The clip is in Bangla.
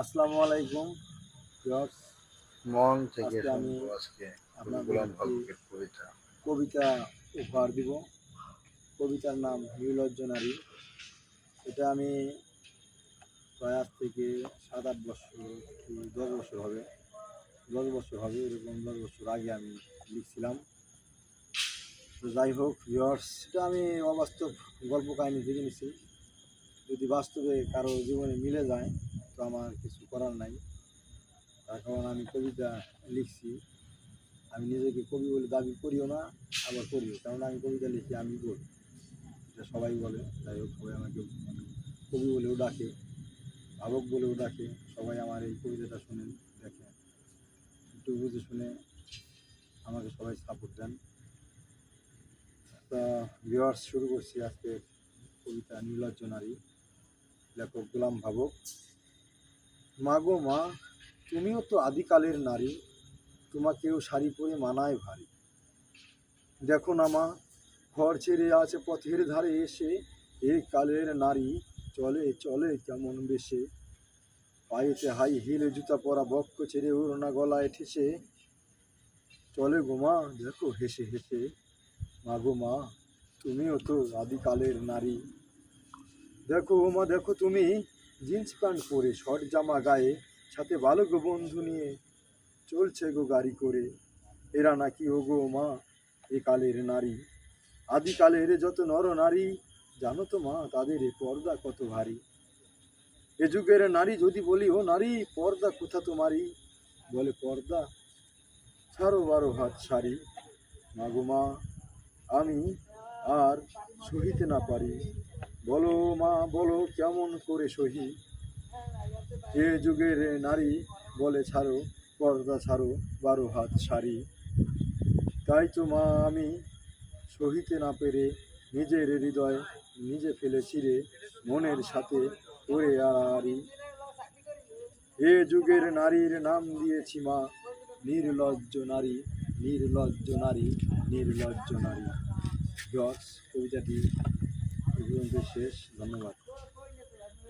আসসালামু আলাইকুম ভিউয়ার্স। মন থেকে আমি আজকে গোলাম ফারুকের কবিতা। কবিতা উপহার দিব। কবিতার নাম নির্লজ্জ নারী এটা আমি প্রায় আজ থেকে সাত আট বছর কি দশ বছর হবে। দশ বছর হবে এরকম দশ বছর আগে আমি লিখছিলাম। তো যাই হোক ভিউয়ার্স এটা আমি অবাস্তব গল্প কাহিনী থেকে নিছি। যদি বাস্তবে কারও জীবনে মিলে যায় তো আমার কিছু করার নাই। তার কারণ আমি কবিতা লিখছি। আমি নিজেকে কবি বলে দাবি করিও না, আবার করিও। কারণ আমি কবিতা লিখি, আমি বলি। এটা সবাই বলে, যাই হোক, সবাই আমাকে কবি বলেও ডাকে, ভাবক বলেও ডাকে। সবাই আমার এই কবিতাটা শুনেন, দেখেন। একটু বুঝে শুনে আমাকে সবাই সাপোর্ট দেন। তা ভিওয়ার্স শুরু করছি আজকে কবিতা নির্লজ্জ নারী লেখক গোলাম ভাবক। মা গো মা, তুমিও তো আদিকালের নারী, তোমাকেও শাড়ি পরে মানায় ভারী। দেখো না মা, ঘর ছেড়ে আছে পথের ধারে এসে এই কালের নারী চলে চলে কেমন বেশে? পায়েতে হাই হিল, জুতা পরা বক্ষ ছেড়ে ওড়না গলায় ঠেসে। চলে গো মা, দেখো হেসে হেসে। মা গো মা, তুমিও তো আদিকালের নারী। দেখো মা, দেখো তুমি জিন্স প্যান্ট পরে, শর্ট জামা গায়ে, সাথে ভালো গো বন্ধু নিয়ে চলছে গো গাড়ি করে। এরা নাকি ও গো মা, এ কালের নারী। আদিকালের যত নর নারী, জানো তো মা, তাদের এ পর্দা কত ভারী। এ যুগের নারী যদি বলি, ও নারী, পর্দা কোথা তোমারই? বলে, পর্দা, ছাড়ো বারো হাত শাড়ি। মা গো মা, আমি আর সহিতে না পারি। বলো মা, বলো কেমন করে সহি? এ যুগের নারী বলে ছাড়ো, পর্দা ছাড়ো, বারো হাত শাড়ি। তাই তো মা, আমি সহিতে না পেরে নিজের হৃদয় নিজে ফেলে ছিঁড়ে মনের সাথে করে আড়াআড়ি এ যুগের নারীর নাম দিয়েছি মা, নির্লজ্জ নারী নির্লজ্জ নারী নির্লজ্জ নারী। জস কবিতাটি। পর্যন্ত শেষ ধন্যবাদ।